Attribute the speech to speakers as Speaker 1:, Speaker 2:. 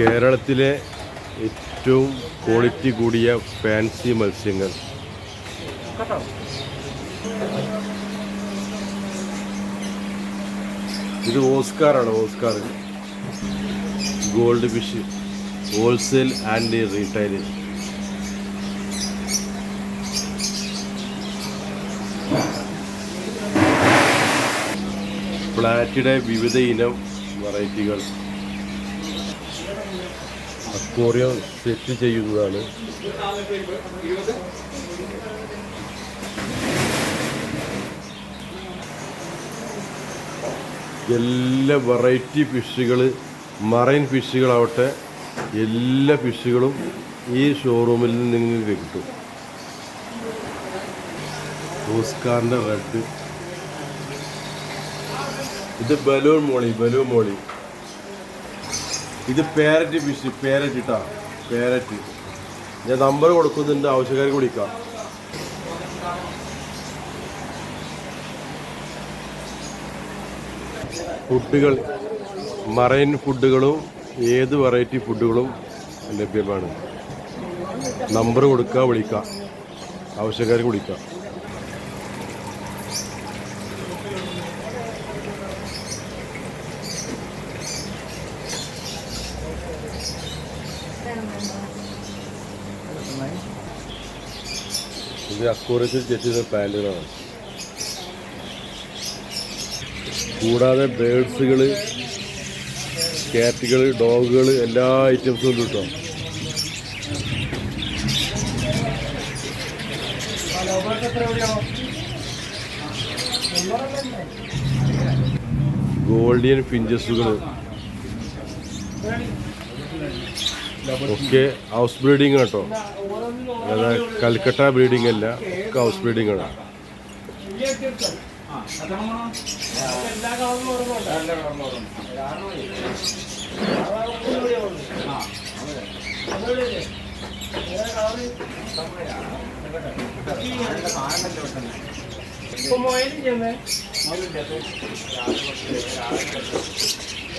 Speaker 1: കേരളത്തിലെ ഏറ്റവും ക്വാളിറ്റി കൂടിയ ഫാൻസി മത്സ്യങ്ങൾ. ഇത് ഓസ്കാറാണ് oscar. Gold fish wholesale and retail. പ്ലാറ്റിയുടെ വിവിധ ഇനം വെറൈറ്റികൾ. അക്വോറിയം സെറ്റ് ചെയ്യുന്നതാണ്. എല്ലാ വെറൈറ്റി ഫിഷുകൾ മറൈൻ ഫിഷുകളാവട്ടെ എല്ലാ ഫിഷുകളും ഈ ഷോറൂമിൽ നിന്ന് നിങ്ങൾക്ക് കിട്ടും. ഓസ്കാറിന്റെ റെഡ് ഇത് ബലൂൺ മോളി ബലൂൺ മോളി. ഇത് പേരറ്റ് ഫിഷ് പേരറ്റ് ഇട്ടാ. പേരറ്റ് ഞാൻ നമ്പർ കൊടുക്കുന്നുണ്ട് ആവശ്യക്കാർക്ക് വിളിക്കാം. ഫുഡുകൾ മറൈൻ ഫുഡുകളും ഏത് വെറൈറ്റി ഫുഡുകളും ലഭ്യമാണ്. നമ്പർ കൊടുക്കുക വിളിക്കാം. ആവശ്യക്കാർക്ക് വിളിക്കാം. ഇത് അക്കൂറത്തിൽ ചെറ്റുന്ന പാന്റുകളാണ്. കൂടാതെ ബേഡ്സുകൾ കാറ്റുകൾ ഡോഗുകൾ എല്ലാ ഐറ്റംസും ഉണ്ട് കേട്ടോ. ഗോൾഡിയൻ ഫിഞ്ചസുകൾ ഒക്കെ ഹൗസ് ബ്രീഡിംഗ് കേട്ടോ. അതായത് കൽക്കട്ട ബ്രീഡിംഗ് അല്ല ഒക്കെ ഹൗസ് ബ്രീഡിംഗ് ആണ്.
Speaker 2: ഇപ്പൊ മൊയിലില്ലേ